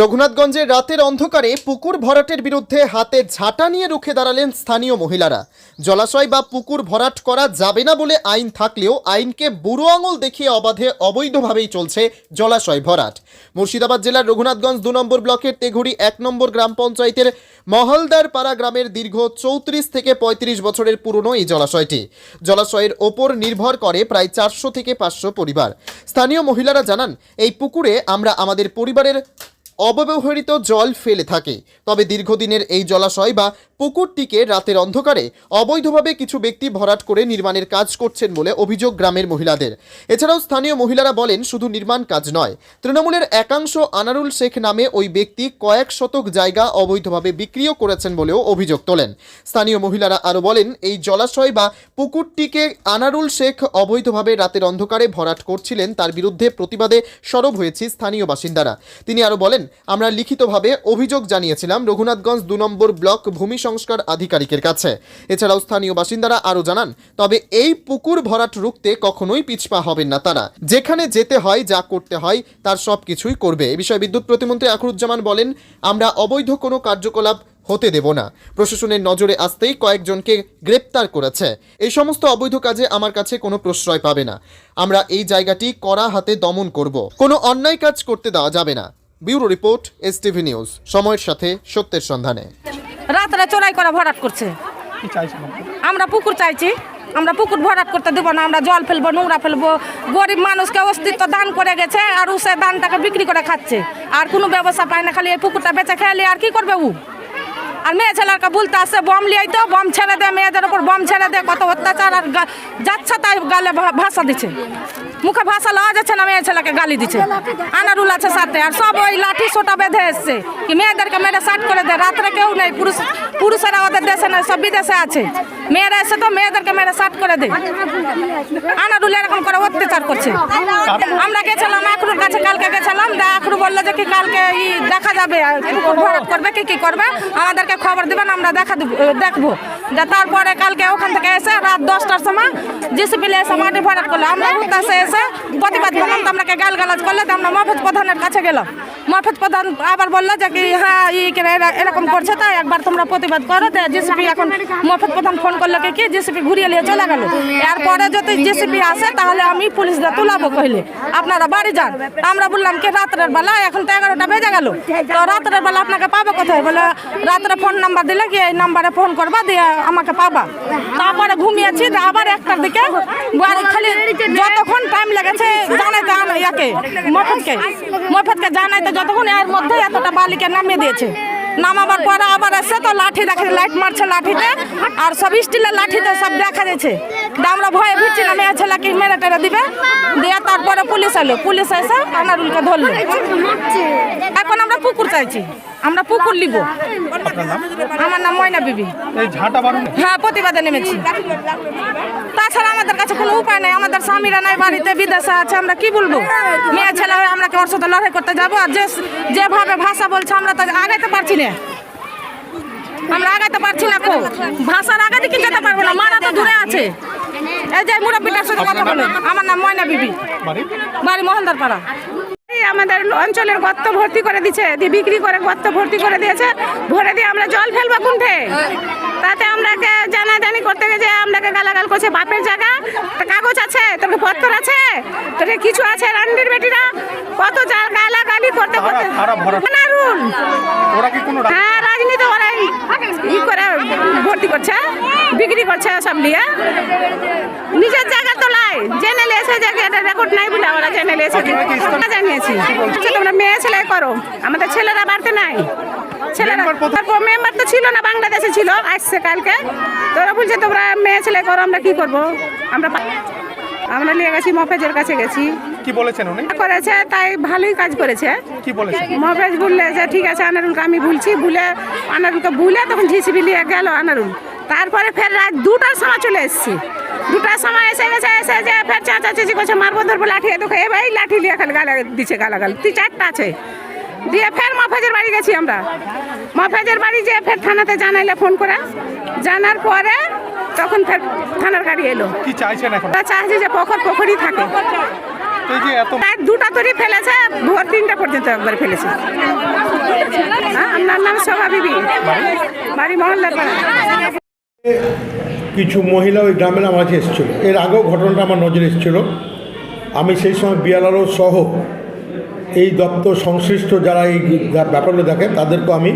রঘুনাথগঞ্জের রাতের অন্ধকারে পুকুর ভরাটের বিরুদ্ধে হাতে ঝাঁটা নিয়ে রুখে দাঁড়ালেন স্থানীয় মহিলারা। জলাশয় বা পুকুর ভরাট করা যাবে না বলে আইন থাকলেও আইনকে বুড়ো আঙুল দেখিয়ে অবাধে অবৈধভাবেই চলছে জলাশয় ভরাট। মুর্শিদাবাদ জেলার রঘুনাথগঞ্জ দু নম্বর ব্লকের তেঘুড়ি এক নম্বর গ্রাম পঞ্চায়েতের মহলদার পাড়া গ্রামের দীর্ঘ চৌত্রিশ থেকে পঁয়ত্রিশ বছরের পুরনো এই জলাশয়টি। জলাশয়ের ওপর নির্ভর করে প্রায় চারশো থেকে পাঁচশো পরিবার। স্থানীয় মহিলারা জানান, এই পুকুরে আমরা আমাদের পরিবারের অব্যবহৃত জল ফেলে থাকে। তবে দীর্ঘদিনের এই জলাশয় বা পুকুরটিকে রাতের অন্ধকারে অবৈধভাবে কিছু ব্যক্তি ভরাট করে নির্মাণের কাজ করছেন বলে অভিযোগ গ্রামের মহিলাদের। এছাড়াও স্থানীয় মহিলারা বলেন, শুধু নির্মাণ কাজ নয়, তৃণমূলের একাংশ আনারুল শেখ নামে ওই ব্যক্তি কয়েক শতক জায়গা অবৈধভাবে বিক্রিও করেছেন বলেও অভিযোগ তোলেন। স্থানীয় মহিলারা আরও বলেন, এই জলাশয় বা পুকুরটিকে আনারুল শেখ অবৈধভাবে রাতের অন্ধকারে ভরাট করছিলেন, তার বিরুদ্ধে প্রতিবাদে সরব হয়েছে স্থানীয় বাসিন্দারা। তিনি আরও বলেন আমরা লিখিতভাবে অভিযোগ জানিয়েছিলাম রঘুনাথগঞ্জ দু নম্বর ব্লক ভূমি সংস্কার আধিকারিকের কাছে। এছাড়াও স্থানীয় বাসিন্দারা আরও জানান, তবে এই পুকুর ভরাট রুখতে কখনোই পিছপা হবেন না তারা। যেখানে যেতে হয়, যা করতে হয়, তার সব কিছুই করবে। এ বিষয়ে বিদ্যুৎ প্রতিমন্ত্রী আখরুজ্জামান বলেন, আমরা অবৈধ কোনো কার্যকলাপ হতে দেব না। প্রশাসনের নজরে আসতেই কয়েকজনকে গ্রেপ্তার করেছে। এই সমস্ত অবৈধ কাজে আমার কাছে কোনো প্রশ্রয় পাবে না। আমরা এই জায়গাটি কড়া হাতে দমন করব। কোনো অন্যায় কাজ করতে দেওয়া যাবে না। Bureau report S TV news, সময়ের সাথে সত্যের সন্ধানে। রাত্রে চোরাই করা ভরাট করছে? আমরা পুকুর চাইছি, আমরা পুকুর ভরাট করতে দেবো না, আমরা জল ফেলব, নোংরা ফেলব। গরিব মানুষকে অস্তিত্ব দান করে গেছে আর ও সে দানটাকে বিক্রি করে খাচ্ছে। আর কোনো ব্যবস্থা পায় না, খালি এই পুকুরটা বেচে খেয়ালি আর কি করবে ও? আর মেয়ে ছেলেকে বলতে আসছে বম লিয়াই তো বম ছেড়ে দে মেয়েদের ওপর বম ছেড়ে দে কত অত্যাচার আর যাচ্ছে তাই গালে ভাষা দিচ্ছে। মুখে ভাষা লওয়া যাচ্ছে না, মেয়ে ছেলেকে গালি দিচ্ছে। আনারুল আছে সাথে, আর সব ওই লাঠি সোটা বেঁধে এসছে। কি মেয়েদেরকে মেয়েরা সাট করে দেয়, রাত্রে কেউ নেই, পুরুষ পুরুষেরা ওদের দেশে নেই, সব বিদেশে আছে। মেয়েরা এসে তো মেয়েদেরকে মেয়েরা সাট করে দেয়। আনারুল এরকম করে অত্যাচার করছে। আমরা গেছিলাম আখরুর কাছে, কালকে গেছিলাম আখরু বলল যে কি কালকে ই দেখা যাবে করবে, কি কি করবে, আমাদেরকে খবর দেবেন, আমরা দেখা দেখব। তারপরে কালকে ওখান থেকে এসে রাত দশটার সময় জিসিপি এসে মাটি ভরাট করল। আমরা উত্তাসে এসে প্রতিবাদ করলাম, তো আমরা গাল গালাজ করলে তো আমরা মফজ প্রধানের কাছে গেলাম। মফজ প্রধান আবার বলল যে কি হ্যাঁ এরকম করছে, তাই একবার তোমরা প্রতিবাদ করো। তো জিসিপি এখন মফজ প্রধান ফোন করল কি জিসিপি ঘুরিয়ে নিয়ে চলে গেল। এরপরে যদি জিসিপি আসে, তাহলে আমি পুলিশ দিয়ে তুলাবো কইলে। আপনারা বাড়ি যান। আমরা বললাম কি, রাত্রের বেলা, এখন তো এগারোটা বেজে গেল। তো রাত্রের বেলা আপনাকে পাবো কোথায়? বলে, রাত্রে ফোন নাম্বার দিলে কি এই নাম্বারে ফোন করবা, দিয়ে আমাকে পাবা। তারপরে ঘুমিয়েছি আবার একটার দিকে খালি যতক্ষণ টাইম লেগেছে, জানাইতে ইয়াকে মফতকে মফতকে জানাইতে যতক্ষণ এর মধ্যে এতটা বালিকে নামিয়ে দিয়েছে। নামাবার পরে আবার এসে তো লাঠি দেখে লাইট মারছে লাঠিতে আর সব স্টিলের লাঠিতে সব দেখা যাচ্ছে। আমরা ভয়ে ভিড়ছি না মেয়ে ছেলেকে মেরে টেরে দিবে। দিয়ে তারপরে পুলিশ এলো। পুলিশ এসে আনারুলকে ধরলো। এখন আমরা পুকুর চাইছি। আমরা পুকুর নিব। আমার নাম ময়না বিবি। হ্যাঁ প্রতিবাদে নেমেছি। তাছাড়া আমাদের কাছে কোনো উপায় নেই। স্বামীরা নাই বাড়িতে বিদেশে আছে আমরা কি বলব? মেয়ে ছেলে হয়ে আমরা কি ওর সাথে লড়াই করতে যাব? আর যে যেভাবে ভাষা বলছে আমরা তো আগাইতে পারছি না। আমরা আগাইতে পারছি না ভাষার আগাতে কি যেতে পারব না মারা তো দূরে আছে। এই যে মুরব্বীটার সাথে কথা বলে আমার নাম ময়না বিবি। বাড়ি? মহলদার পাড়া আমাদের অঞ্চলের গর্ত ভর্তি করে দিচ্ছে দিয়ে বিক্রি করে গর্ত ভর্তি করে দিয়েছে। ভরে দিয়ে আমরা জল ফেলব কোনঠে? তাতে আমরাকে জানাজানি করতে গেছে আমরাকে গালাগাল করছে বাপের জায়গা কাগজ আছে তোকে পত্তর আছে? তোর কিছু আছে রান্ডির বেটিরা? কত জাল গালাগালি করতে করতে হ্যাঁ রাজনীতি ওরা ই করে ভর্তি করছে বিক্রি করছে সব নিয়ে নিজের তো এসে এটা রেকর্ড নাই বলে ওরা জেনে এসে জানিয়েছি। তোমরা মেয়ে ছেলে করো। আমাদের ছেলেরা বাড়তে নাই। ছেলেরা মেম্বার তো ছিল না বাংলাদেশে ছিল আসছে কালকে। তোরা বলছে তোমরা মেয়ে ছেলে করো আমরা কি করব? আমরা আমরা নিয়ে গেছি মফেজের কাছে গেছি। কি বলেছেন উনি? করেছে তাই ভালোই কাজ করেছে। কি মহাবেশ বললে যে ঠিক আছে আনারুলকে আমি ভুলছি ভুলে আনারুলকে ভুলে তখন ঝিসিবি নিয়ে গেল আনারুল। তারপরে ফের রাত দুটার সময় চলে এসেছি। দুটার সময় এসে গেছে এসে যে ফের চাচা চেঁচি করছে মারবো ধরবো লাঠি দেখো এ ভাই লাঠি নিয়ে খালি গালা দিচ্ছে গালাগাল। তুই চারটা আছে। দিয়ে ফের মফেজের বাড়ি গেছি আমরা। মফেজের বাড়ি যেয়ে ফের থানাতে জানাইলে ফোন করে। জানার পরে তখন ফের থানার গাড়ি এলো। কি চাইছেন এখন? চাইছে যে পকর পোখরই থাকে। রাত দুটা তরি ফেলেছে ভোর তিনটা পর্যন্ত পর্যন্ত একবারে ফেলেছে। হ্যাঁ আপনার নাম শোভা বিবি। বাড়ি? মহল্লার পাড়া কিছু মহিলা ওই গ্রামের আমার কাছে এসেছিল। এর আগেও ঘটনাটা আমার নজরে এসেছিল। আমি সেই সময় বিয়ালারও সহ এই দপ্তর সংশ্লিষ্ট যারা এই ব্যাপারগুলো দেখে তাদেরকে আমি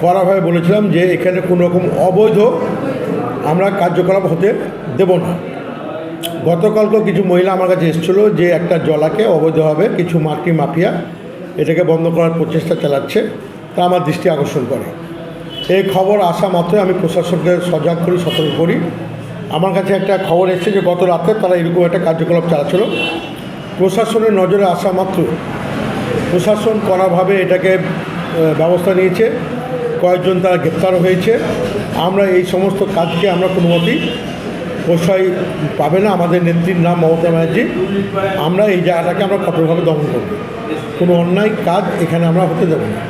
কড়াভাবে বলেছিলাম যে এখানে কোনো রকম অবৈধ আমরা কার্যকলাপ হতে দেব না। গতকালকেও কিছু মহিলা আমার কাছে এসেছিল যে একটা জলাকে অবৈধভাবে কিছু মাটি মাফিয়া এটাকে বন্ধ করার প্রচেষ্টা চালাচ্ছে। তা আমার দৃষ্টি আকর্ষণ করে। এই খবর আসা মাত্রই আমি প্রশাসনকে সজাগ করি, সতর্ক করি। আমার কাছে একটা খবর এসেছে যে গত রাতে তারা এরকম একটা কার্যকলাপ চালাচ্ছিল। প্রশাসনের নজরে আসা মাত্র প্রশাসন কড়াভাবে এটাকে ব্যবস্থা নিয়েছে। কয়েকজন তারা গ্রেপ্তার হয়েছে। আমরা এই সমস্ত কাজকে আমরা কোনো মতেই পাবে না। আমাদের নেত্রীর নাম মমতা ব্যানার্জি। আমরা এই জায়গাটাকে আমরা কঠোরভাবে দমন করব। কোনো অন্যায় কাজ এখানে আমরা হতে দেবো না।